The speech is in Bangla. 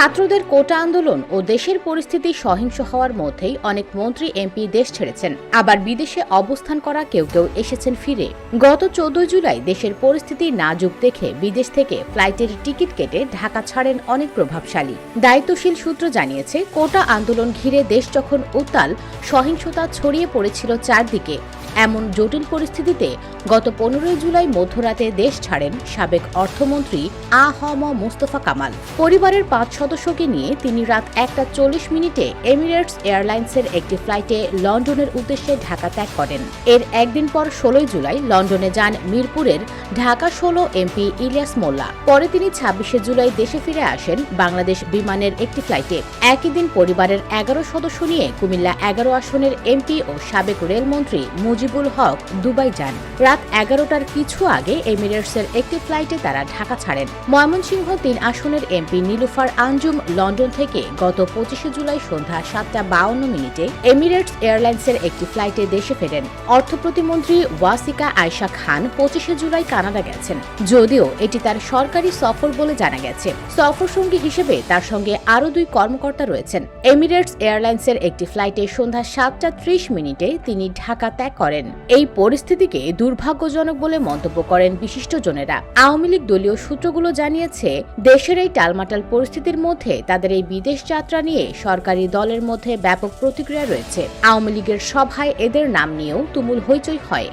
ছাত্রদের কোটা আন্দোলন ও দেশের পরিস্থিতি সহিংস হওয়ার মধ্যেই অনেক মন্ত্রী, এমপি দেশ ছেড়েছেন। আবার বিদেশে অবস্থান করা কেউ কেউ এসেছেন ফিরে। গত চোদ্দই জুলাই দেশের পরিস্থিতি নাজুক দেখে বিদেশ থেকে ফ্লাইটের টিকিট কেটে ঢাকা ছাড়েন অনেক প্রভাবশালী। দায়িত্বশীল সূত্র জানিয়েছে, কোটা আন্দোলন ঘিরে দেশ যখন উত্তাল, সহিংসতা ছড়িয়ে পড়েছিল চারদিকে। এমন জটিল পরিস্থিতিতে গত পনেরোই জুলাই মধ্যরাতে দেশ ছাড়েন সাবেক অর্থমন্ত্রী আ হ ম মুস্তফা কামাল। পরিবারের পাঁচ সদস্যকে নিয়ে তিনি রাত একটা চল্লিশ মিনিটে এমিরেটস এয়ারলাইন্সের একটি ফ্লাইটে লন্ডনের উদ্দেশ্যে ঢাকা ত্যাগ করেন। এর একদিন পর ষোলোই জুলাই লন্ডনে যান মিরপুরের ঢাকা ষোলো এমপি ইলিয়াস মোল্লা। পরে তিনি ছাব্বিশে জুলাই দেশে ফিরে আসেন বাংলাদেশ বিমানের একটি ফ্লাইটে। একই দিন পরিবারের এগারো সদস্য নিয়ে কুমিল্লা এগারো আসনের এমপি ও সাবেক রেলমন্ত্রী মুজিবুল হক দুবাই যান। রাত এগারোটার কিছু আগে এমিরেটসের একটি ফ্লাইটে তারা ঢাকা ছাড়েন। ময়মনসিংহ তিন আসনের এমপি নীলুফার আঞ্জুম লন্ডন থেকে গত পঁচিশে জুলাই সন্ধ্যা সাতটা বাউন্ন মিনিটে এমিরেটস এয়ারলাইন্সের একটি ফ্লাইটে দেশে ফেরেন। অর্থ প্রতিমন্ত্রী ওয়াসিকা আয়শা খান পঁচিশে জুলাই কানাডা গেছেন। যদিও এটি তার সরকারি সফর বলে জানা গেছে। সফর সঙ্গী হিসেবে তার সঙ্গে আরও দুই কর্মকর্তা রয়েছেন। এমিরেটস এয়ারলাইন্সের একটি ফ্লাইটে সন্ধ্যা সাতটা ত্রিশ মিনিটে তিনি ঢাকা ত্যাগ করেন। এই পরিস্থিতিকে দুর্ভাগ্যজনক বলে মন্তব্য করেন বিশিষ্টজনেরা। আওয়ামী লীগ দলীয় সূত্রগুলো জানিয়েছে, দেশের এই টালমাটাল পরিস্থিতির মধ্যে তাদের এই বিদেশ যাত্রা নিয়ে সরকারি দলের মধ্যে ব্যাপক প্রতিক্রিয়া রয়েছে। আওয়ামী লীগের সভায় এদের নাম নিয়েও তুমুল হইচই হয়।